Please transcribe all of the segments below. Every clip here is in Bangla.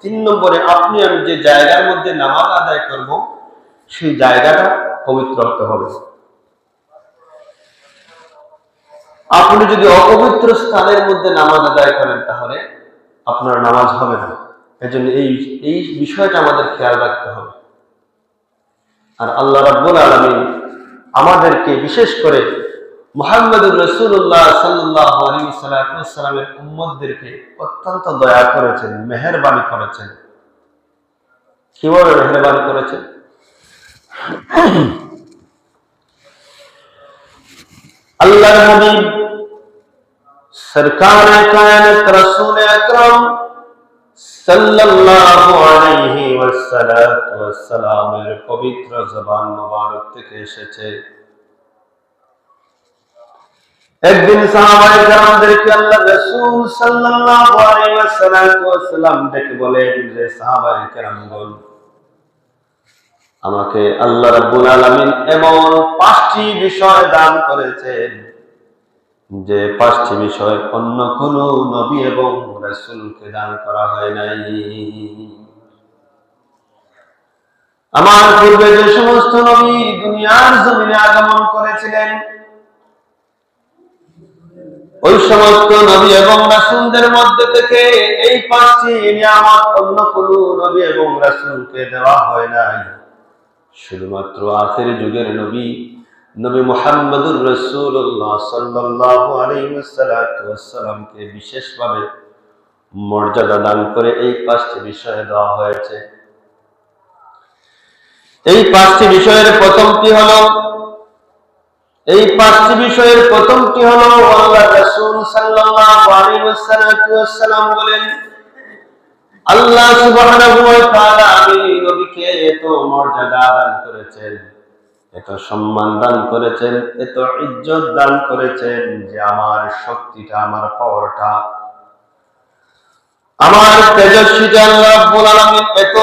তিন নম্বরে, আপনি আমি যে জায়গার মধ্যে নামাজ আদায় করব, সেই জায়গাটা পবিত্র হতে হবে। আপনি যদি অপবিত্র স্থানের মধ্যে নামাজ আদায় করেন, তাহলে আপনার নামাজ হবে না। এজন্য এই এই বিষয়টা আমাদের খেয়াল রাখতে হবে। আর আল্লাহ রাব্বুল আলামিন আমাদেরকে বিশেষ করে সাল্লাল্লাহু আলাইহি সাল্লামের উম্মতদেরকে অত্যন্ত দয়া করেছেন, মেহেরবানি করেছেন। কীভাবে মেহেরবানি করেছেন? আল্লাহর হাবিব সরকার পবিত্র জবান মোবারক থেকে এসেছে। একদিন আমাকে আল্লাহ রাব্বুল আলামিন এমন পাঁচটি বিষয় দান করেছেন, যে পাঁচটি বিষয় অন্য কোন নবী এবং রাসূলকে দান করা হয় নাই। আমার পূর্বে যে সমস্ত নবী দুনিয়ার জমিনে আগমন করেছিলেন ওই সমস্ত নবী এবং রাসূলদের মধ্যে থেকে এই পাঁচটি নিয়ামত অন্য কোন নবী এবং রাসূলকে দেওয়া হয় নাই। শুধুমাত্র আখের যুগের নবী নবী মুহাম্মদুর রাসূলুল্লাহ সাল্লাল্লাহু আলাইহি ওয়াসাল্লামকে বিশেষভাবে মর্যাদা দান করে এই পাঁচটি বিষয়ে দেওয়া হয়েছে। এই পাঁচটি বিষয়ের প্রথমটি হলো এই পাঁচটি বিষয়ের প্রথমটি হলো, আল্লাহ রাসূল সাল্লাল্লাহু আলাইহি ওয়াসাল্লাম বলেন, আল্লাহ সুবহানাহু ওয়া তাআলা আমি নবীকে এত মর্যাদা দান করেছেন, এত সম্মান দান করেছেন, এত ইজ্জত দান করেছেন যে আমার শক্তিটা, আমার পাওয়ারটা আমার তেজস্বীটা আল্লাহ রাব্বুল আলামিন এত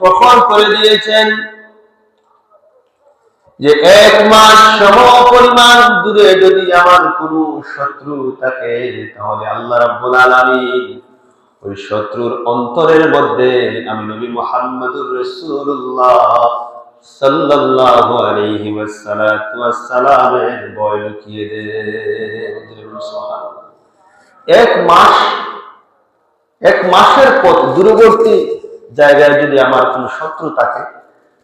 প্রখর করে দিয়েছেন। যে এক মাস সম পরিমাণ দূরে যদি আমার কোন শত্রু থাকে, তাহলে আল্লাহ রাব্বুল আলামিন ওই শত্রুর অন্তরের মধ্যে আমি নবী মুহাম্মদুর রাসূলুল্লাহ সাল্লাল্লাহু আলাইহি ওয়াসাল্লাতু ওয়াসসালামের ভয় লুকিয়ে দেন এক মাস, এক মাসের পথ দূরবর্তী জায়গায় যদি আমার কোনো শত্রু থাকে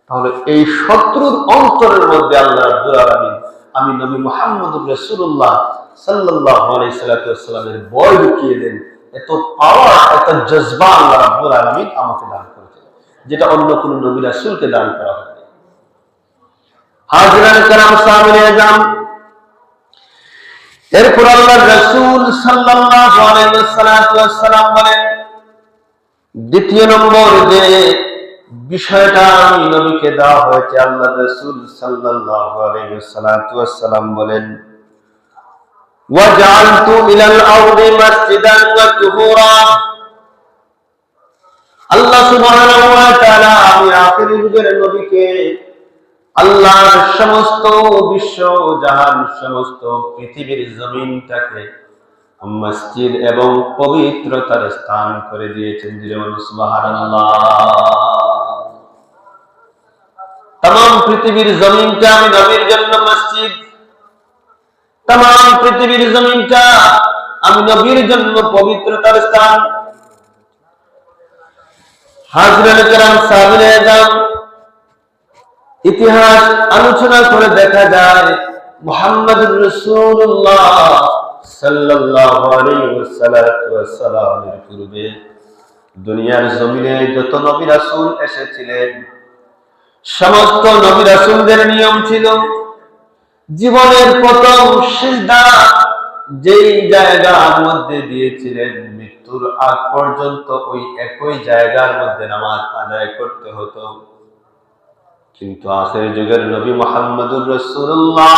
তাহলে এই শত্রুর অন্তরের মধ্যে আল্লাহ আলামিন, আমি নবী মুহাম্মদুর রাসূলুল্লাহ সাল্লাল্লাহু আলাইহি সাল্লামের ভয় লুকিয়ে দেন, এত পাওয়ার, এত জজবা আল্লাহ রাব্বুল আলামিন আমাকে দান করেছেন, যেটা অন্য কোন নবী রাসূলকে দান করা বলেন, দ্বিতীয় নম্বর যে বিষয়টা আমি নবীকে দেওয়া হয়েছে আল্লাহ রাসূল সাল্লাল্লাহু আলাইহি ওয়াসাল্লাম বলেন وجعلت إلى الأرض مسجدا وطهورا আল্লাহ সুবহানাহু ওয়া তাআলা আমি আখির যুগের নবীকে আল্লাহর সমস্ত বিশ্ব জাহান সমস্ত পৃথিবীর জমিনটাকে মসজিদ এবং পবিত্রতার স্থান করে দিয়েছেন যেমন সুবহানাল্লাহ তাম পৃথিবীর জমিনটা আমি নবীর জন্য মসজিদ। তাম পৃথিবীর জমিনটা আমি নবীর জন্য পবিত্রতার স্থান। ইতিহাস আলোচনা করে দেখা যায় মুহাম্মদ পূর্বে দুনিয়ার জমিনে যত নবী রাসূল এসেছিলেন সমস্ত নবী রাসূলদের নিয়ম ছিল, জীবনের প্রথম সিজদা যেই জায়গার মধ্যে দিয়েছিলেন, মৃত্যুর আগ পর্যন্ত ওই একই জায়গার মধ্যে নামাজ আদায় করতে হতো। কিন্তু আখের যুগের নবী মোহাম্মদুর রাসূলুল্লাহ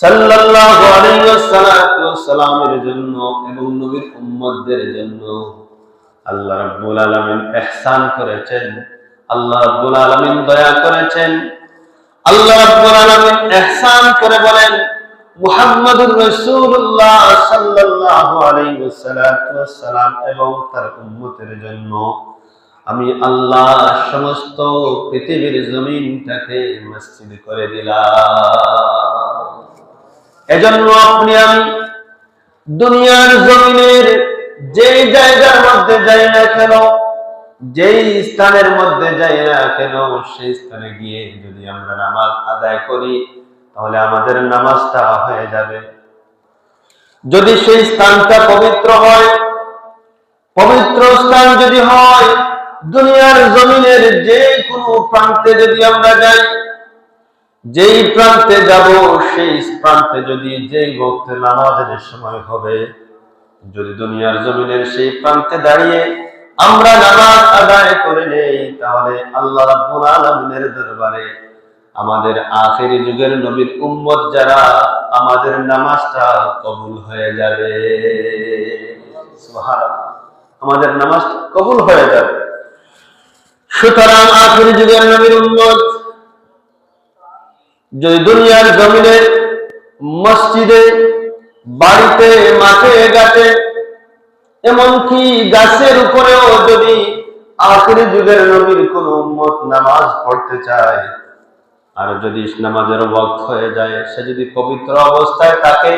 সাল্লাল্লাহু আলাইহি ওয়াসাল্লামের জন্য এবং নবীর উম্মতদের জন্য আল্লাহ রাব্বুল আলামিন ইহসান করেছেন আল্লাহ রাব্বুল আলামিন দয়া করেছেন। আল্লাহ রাব্বুল আলামিন ইহসান করে বলেন, মুহাম্মদুর রাসূলুল্লাহ সাল্লাল্লাহু আলাইহি এবং তার উম্মতের জন্য আমি আল্লাহ সমস্ত পৃথিবীর জমিনটাকে মসজিদ করে দিলাম। এজন্য আপনি আমি দুনিয়ার জমিনের যে জায়গার মধ্যে যাই না কেন যেই স্থানের মধ্যে যাই না কেন, সেই স্থানে গিয়ে যদি আমরা নামাজ আদায় করি, তাহলে আমাদের নামাজটা হয়ে যাবে। যদি সেই স্থানটা পবিত্র হয়, পবিত্র স্থান যদি হয়, দুনিয়ার জমিনের যে কোনো প্রান্তে যদি আমরা যাই, যেই প্রান্তে যাব, সেই প্রান্তে যদি যেই বক্তে নামাজের সময় হবে, যদি দুনিয়ার জমিনের সেই প্রান্তে দাঁড়িয়ে আমরা নামাজ আদায় করে নেই, তাহলে আল্লাহ আলামিনের দরবারে আমাদের আখেরি যুগের নবীর উম্মত যারা, আমাদের নামাজটা কবুল হয়ে যাবে। আমাদের নামাজ কবুল হয়ে যাবে। সুতরাং আখেরি যুগের নবীর উম্মত যদি দুনিয়ার জমিনে, মসজিদে, বাড়িতে, মাঠে, ঘাটে এমনকি গাছের উপরেও যদি আখেরি যুগের নবীর কোন উম্মত নামাজ পড়তে চায়, আর যদি নামাজের বক্ত হয়ে যায়, সে যদি পবিত্র অবস্থায় থাকে,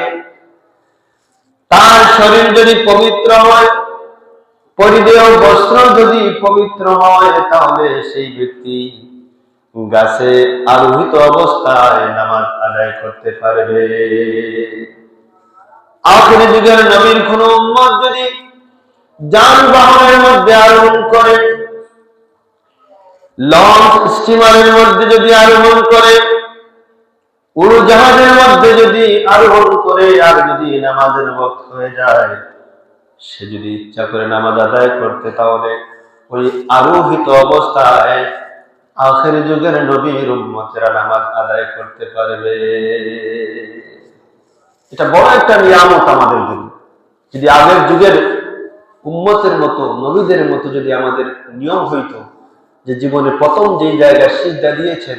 তার শরীর যদি পবিত্র হয়, পরিধেয় বস্ত্র যদি পবিত্র হয়, তাহলে সেই ব্যক্তি গাছে আরোহিত অবস্থায় নামাজ আদায় করতে পারবে। আখেরি যুগের নবীর কোন উম্মত যদি যানবাহনের মধ্যে আরোহণ করে। লঞ্চ স্টিমারের মধ্যে যদি আরোহণ করে, উড়োজাহাজের মধ্যে যদি আরোহণ করে আর যদি নামাজের হয়ে যায়, সে যদি ইচ্ছা করে নামাজ আদায় করতে, তাহলে ওই আরোহিত অবস্থায় আখের যুগের নবীর উম্মতেরা নামাজ আদায় করতে পারবে। এটা বড় একটা নিয়ামত আমাদের জন্য। যদি আগের যুগের উম্মতের মতো, নবীদের মতো যদি আমাদের নিয়ম হইতো, যে জীবনে প্রথম যেই জায়গায় সিদ্ধা দিয়েছেন,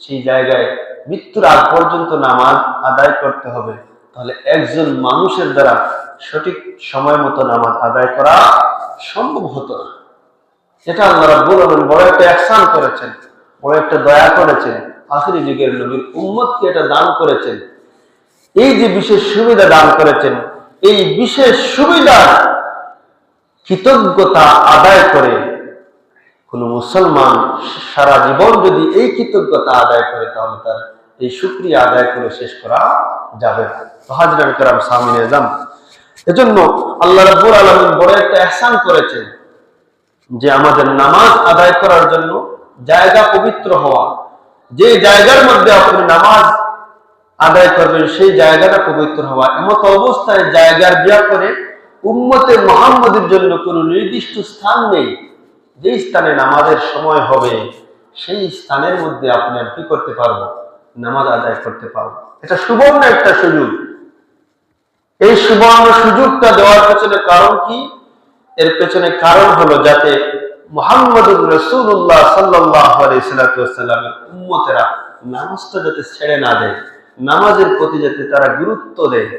সেই জায়গায় মৃত্যুর আগ পর্যন্ত নামাজ আদায় করতে হবে, তাহলে একজন মানুষের দ্বারা সঠিক সময় মতো নামাজ আদায় করা সম্ভব হতো না। এটা আল্লাহ আলামিন বড় একটা ihsan করেছেন, বড় একটা দয়া করেছেন, আখেরি যুগের নবীর উম্মতকে এটা দান করেছেন। এই যে বিশেষ সুবিধা দান করেছেন, এই বিশেষ সুবিধা কৃতজ্ঞতা আদায় করে, কোন মুসলমান সারা জীবন যদি এই কৃতজ্ঞতা আদায় করে, তাহলে তার এই সুক্রিয়া আদায় করে শেষ করা যাবে। হাজরান সামিন এজাম এজন্য আল্লাহ রাব্বুল বড় একটা ihsan করেছেন যে আমাদের নামাজ আদায় করার জন্য জায়গা পবিত্র হওয়া, যে জায়গার মধ্যে আপনি নামাজ আদায় করবেন, সেই জায়গাটা পবিত্র হওয়া, এমত অবস্থায় জায়গার বিয়া করে উম্মতে মোহাম্মদের জন্য কোনো নির্দিষ্ট স্থান নেই। যে স্থানে নামাজের সময় হবে, সেই স্থানের মধ্যে আপনি আর কি করতে পারব? নামাজ আদায় করতে পারব। এটা সুবর্ণ একটা সুযোগ। এই সুবর্ণ সুযোগটা দেওয়ার পেছনে কারণ কি? এর পেছনে কারণ হলো যাতে মোহাম্মদুর রসুল্লাহ সাল্লামের উম্মতেরা নামাজটা যাতে ছেড়ে না দেয়, নামাজের প্রতি যাতে তারা গুরুত্ব দেয়।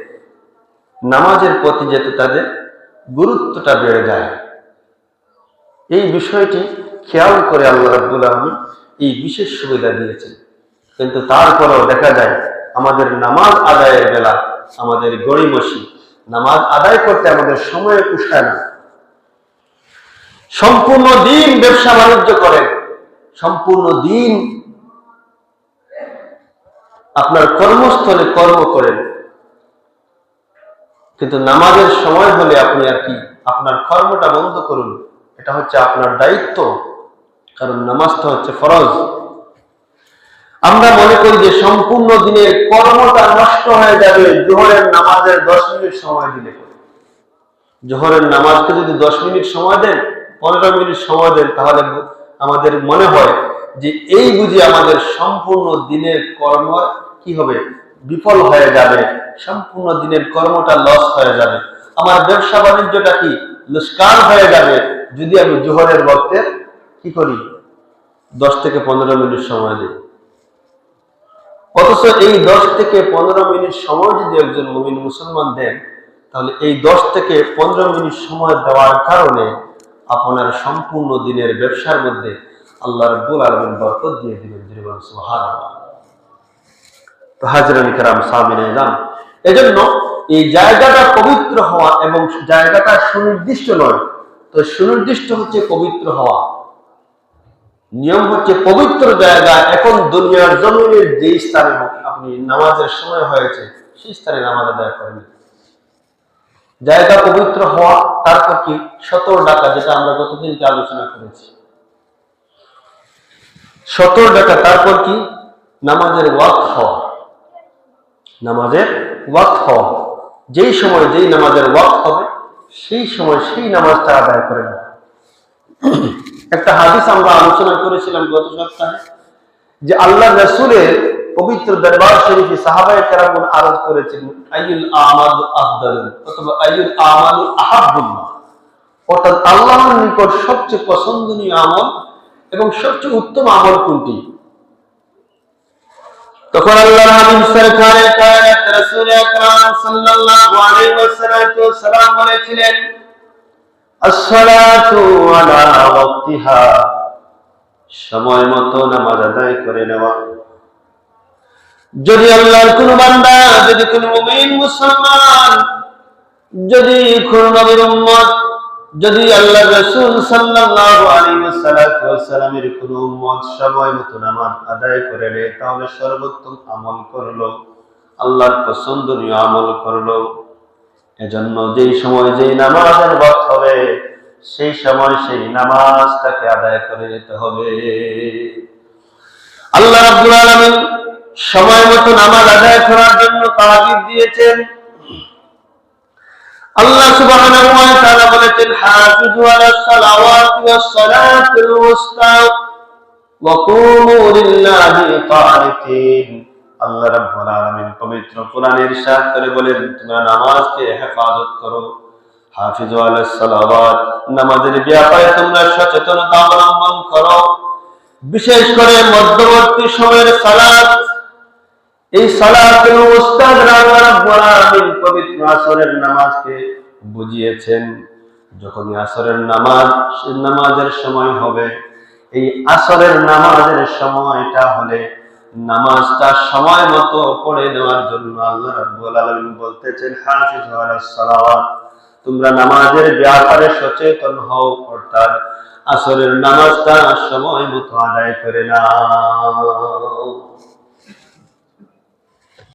নামাজের প্রতি যেতে তাদের গুরুত্বটা বেড়ে যায়। এই বিষয়টি খেয়াল করে আল্লাহ রাব্বুল আলমী এই বিশেষ সুবিধা দিয়েছেন। কিন্তু তারপরেও দেখা যায়, আমাদের নামাজ আদায়ের বেলা আমাদের গড়িমসি নামাজ আদায় করতে আমাদের সময় কুষায় না। সম্পূর্ণ দিন ব্যবসা বাণিজ্য করেন সম্পূর্ণ দিন আপনার কর্মস্থলে কর্ম করেন। কিন্তু নামাজের সময় হলে আপনি আর কি আপনার কর্মটা বন্ধ করুন। এটা হচ্ছে আপনার দায়িত্ব, কারণ নামাজটা হচ্ছে ফরজ। আমরা মনে করি যে সম্পূর্ণ দিনের কর্মটা নষ্ট হয়ে যাবে জোহরের নামাজের দশ মিনিট সময় দিলে জোহরের নামাজকে যদি দশ মিনিট সময় দেন, পনেরো মিনিট সময় দেন, তাহলে আমাদের মনে হয় যে এই বুঝি আমাদের সম্পূর্ণ দিনের কর্ম কি হবে? বিফল হয়ে যাবে, সম্পূর্ণ দিনের কর্মটা লস হয়ে যাবে। আমার ব্যবসা বাণিজ্যটা কি লুস্কান হয়ে যাবে? যদি আমি জোহরের বক্তে কি করি? দশ থেকে পনেরো মিনিট সময় দিই। অথচ এই দশ থেকে পনেরো মিনিট সময় যদি একজন মুমিন মুসলমান দেন, তাহলে এই দশ থেকে পনেরো মিনিট সময় দেওয়ার কারণে আপনার সম্পূর্ণ দিনের ব্যবসার মধ্যে আল্লাহ রব্বুল আলমিন বরকত দিয়ে দিবেন জীবন সুহার এজন্য এই জায়গাটা পবিত্র হওয়া এবং জায়গাটা সুনির্দিষ্ট নয়। তো সুনির্দিষ্ট হচ্ছে পবিত্র হওয়া। নিয়ম হচ্ছে পবিত্র জায়গা, এখন দুনিয়ার জমিনের যে স্থানে আপনি নামাজের সময় হয়েছে, সেই স্থানে নামাজ আদায় করেন। জায়গা পবিত্র হওয়া, তারপর কি? সতর ডাকা, যেটা আমরা গতদিনকে আলোচনা করেছি। সতর ডাকা, তারপর কি? নামাজের ওয়াক হওয়া। নামাজের ওয়াক হওয়া। যেই সময় যেই নামাজের ওয়াক হবে, সেই সময় সেই নামাজটা আদায় করে নেওয়া। একটা হাদিস আমরা আলোচনা করেছিলাম গত সপ্তাহে, যে আল্লাহ রসুলের পবিত্র দরবার শরীফে সাহাবায়ে কেরামগণ আরজ করেছেন, আইয়ুল আমাল আফদাল অথবা আইয়ুল আমাল আহাব্বুল্লাহ অর্থাৎ আল্লাহর নিকট সবচেয়ে পছন্দনীয় আমল এবং সবচেয়ে উত্তম আমল কোনটি? তখন আল্লাহ হাবিব সরকারে কায়নাত রাসূল আকরাম সাল্লাল্লাহু আলাইহি ওয়াসাল্লাম বলেছিলেন, আসসালাতু আলা ওয়াক্তিহা। সময় মতো নামাজ আদায় করে নেওয়া। যদি আল্লাহর কোন বান্দা, যদি কোন মুমিন মুসলমান, যদি কোন নবীর উম্মত যদি আল্লাহ রাসূল সাল্লাল্লাহু আলাইহি ওয়াসাল্লামের কোন উম্মত সময় মতো নামাজ আদায় করে নেয়, তাহলে সর্বোত্তম আমল করল, আল্লাহর পছন্দনীয় আমল করল। এজন্য যেই সময় যেই নামাজের বক্ত হবে, সেই সময় সেই নামাজটাকে আদায় করে নিতে হবে। আল্লাহ রাব্বুল আলামিন সময় মতো নামাজ আদায় করার জন্য তাগিদ দিয়েছেন। আল্লাহ সুবহানাহু ওয়া তাআলা বলেছেন, হাফিজু সালাওয়াতি ওয়াস সালাতুল উস্তা ওয়া কুমু লিল্লাহি কানিতিন আল্লাহ রাব্বুল আলামিন পবিত্র কোরআনে ইরশাদ করে বলেন, তোমরা নামাজকে হেফাজত করো। হাফিজু সালাওয়াত, নামাজের ব্যাপারে তোমরা সচেতনতা অবলম্বন করো। বিশেষ করে মধ্যবর্তী সময়ের সালাত এই সালাতুল উস্তাদ রাব্বুল আলামিন পবিত্র আসরের নামাজকে বুঝিয়েছেন। যখন আসরের নামাজ নামাজের সময় হবে। এই আসরের নামাজের সময়টা হলে নামাজটা সময় মতো পড়ে নেওয়ার জন্য আল্লাহ রাব্বুল আলামিন বলতেছেন, হাফিজ সালাওয়াত। তোমরা নামাজের ব্যাপারে সচেতন হও, অর্থাৎ আসরের নামাজটা সময় মতো আদায় করে নাও।